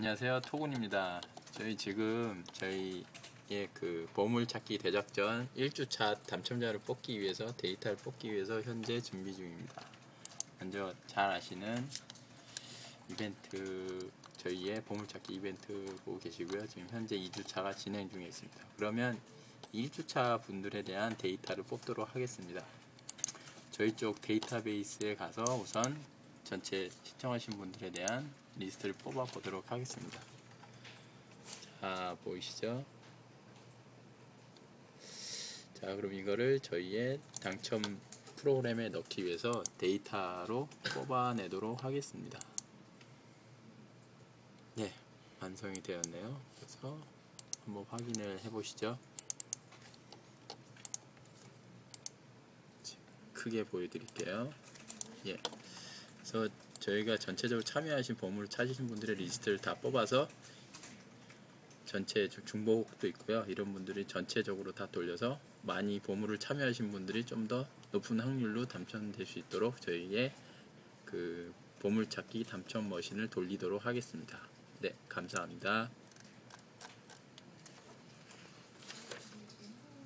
안녕하세요. 토군입니다. 저희 지금 저희의 그 보물찾기 대작전 1주차 당첨자를 뽑기 위해서 데이터를 뽑기 위해서 현재 준비 중입니다. 먼저 잘 아시는 이벤트 저희의 보물찾기 이벤트 보고 계시고요. 지금 현재 2주차가 진행 중에 있습니다. 그러면 1주차 분들에 대한 데이터를 뽑도록 하겠습니다. 저희 쪽 데이터베이스에 가서 우선 전체 시청하신 분들에 대한 리스트를 뽑아 보도록 하겠습니다. 자, 보이시죠? 자, 그럼 이거를 저희의 당첨 프로그램에 넣기 위해서 데이터로 뽑아내도록 하겠습니다. 네, 완성이 되었네요. 그래서 한번 확인을 해 보시죠. 크게 보여드릴게요. 예. 그래서 저희가 전체적으로 참여하신 보물을 찾으신 분들의 리스트를 다 뽑아서 전체 중- 중복도 있고요. 이런 분들이 전체적으로 다 돌려서 많이 보물을 참여하신 분들이 좀 더 높은 확률로 당첨될 수 있도록 저희의 그 보물찾기 당첨 머신을 돌리도록 하겠습니다. 네, 감사합니다.